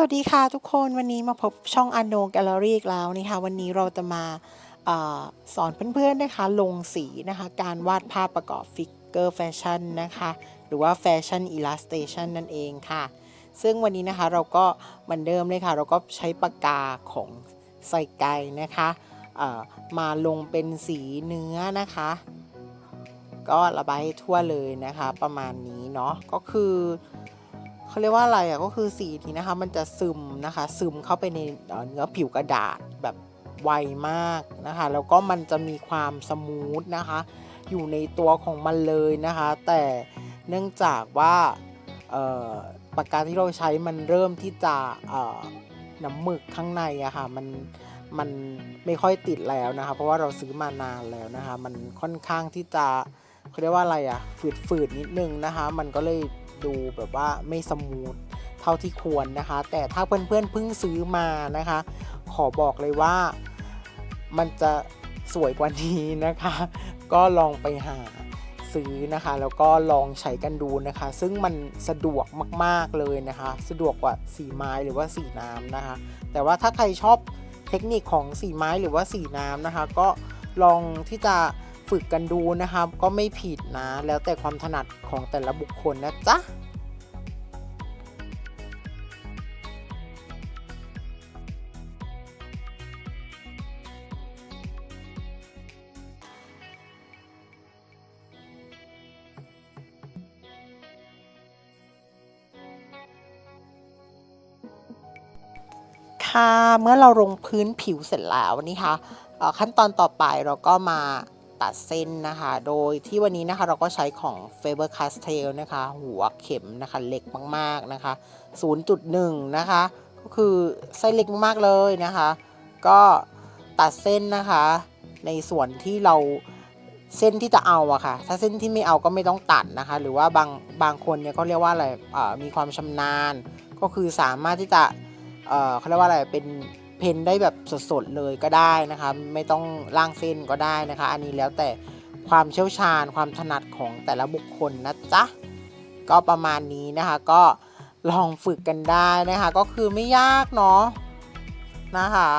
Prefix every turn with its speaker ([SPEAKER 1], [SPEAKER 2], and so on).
[SPEAKER 1] สวัสดีค่ะทุกคนวันนี้มาพบช่องอโนแกลเลอรี่อีกแล้วนี่ค่ะวันนี้เราจะมาอสอนเพื่อนๆนะคะลงสีนะคะการวาดภาพประกอบฟิกเกอร์แฟชั่นนะคะหรือว่าแฟชั่นอิลลัสเ t ชันนั่นเองค่ะ ซึ่งวันนี้นะคะเราก็เหมือนเดิมเลยค่ะ เราก็ใช้ปากกาของไซไกนะคะมาลงเป็นสีเนื้อนะคะ ก็ระบายทั่วเลยนะคะประมาณนี้เนาะก็คือ เขาเรียกว่าอะไรอะก็คือสีนี้นะคะ มันจะซึมนะคะ ซึมเข้าไปในเนื้อผิวกระดาษแบบไวมากนะคะ แล้วก็มันจะมีความสมูทนะคะ อยู่ในตัวของมันเลยนะคะ แต่เนื่องจากว่าปากกาที่เราใช้มันเริ่มที่จะน้ำหมึกข้างในอะค่ะมันมันไม่ค่อยติดแล้วนะคะ เพราะว่าเราซื้อมานานแล้วนะคะ มันค่อนข้างที่จะเขาเรียกว่าอะไรอะฝืดๆนิดนึงนะคะ มันก็เลย ดูแบบว่าไม่สมูทเท่าที่ควรนะคะ แต่ถ้าเพื่อนๆเพิ่งซื้อมานะคะ ขอบอกเลยว่ามันจะสวยกว่านี้นะคะ ก็ลองไปหาซื้อนะคะ แล้วก็ลองใช้กันดูนะคะ ซึ่งมันสะดวกมากๆเลยนะคะ สะดวกกว่าสีไม้หรือว่าสีน้ำนะคะ แต่ว่าถ้าใครชอบเทคนิคของสีไม้หรือว่าสีน้ำนะคะ ก็ลองที่จะ ฝึกกันดูนะคะก็ไม่ผิดนะ แล้วแต่ความถนัดของแต่ละบุคคลนะจ๊ะค่ะเมื่อเราลงพื้นผิวเสร็จแล้วนี่ค่ะเอ่อขั้นตอนต่อไปเราก็มา ตัดเส้นนะคะ โดยที่วันนี้นะคะเราก็ใช้ของ Faber Castell นะคะ หัวเข็มนะคะเล็กมากๆนะคะ 0.1 นะคะ ก็คือไส้เล็กมากเลยนะคะ ก็ตัดเส้นนะคะ ในส่วนที่เราเส้นที่จะเอาอะค่ะ ถ้าเส้นที่ไม่เอาก็ไม่ต้องตัดนะคะ หรือว่าบางบางคนเนี่ยก็เรียกว่าอะไรมีความชำนาญ ก็คือสามารถที่จะเขาเรียกว่าอะไรเป็น เพนได้แบบสดๆเลยก็ได้นะคะไม่ต้องล่างเส้นก็ได้นะคะ อันนี้แล้วแต่ความเชี่ยวชาญความถนัดของแต่ละบุคคลนะจ๊ะก็ประมาณนี้นะคะก็ลองฝึกกันได้นะคะ ก็คือไม่ยากเนาะนะคะ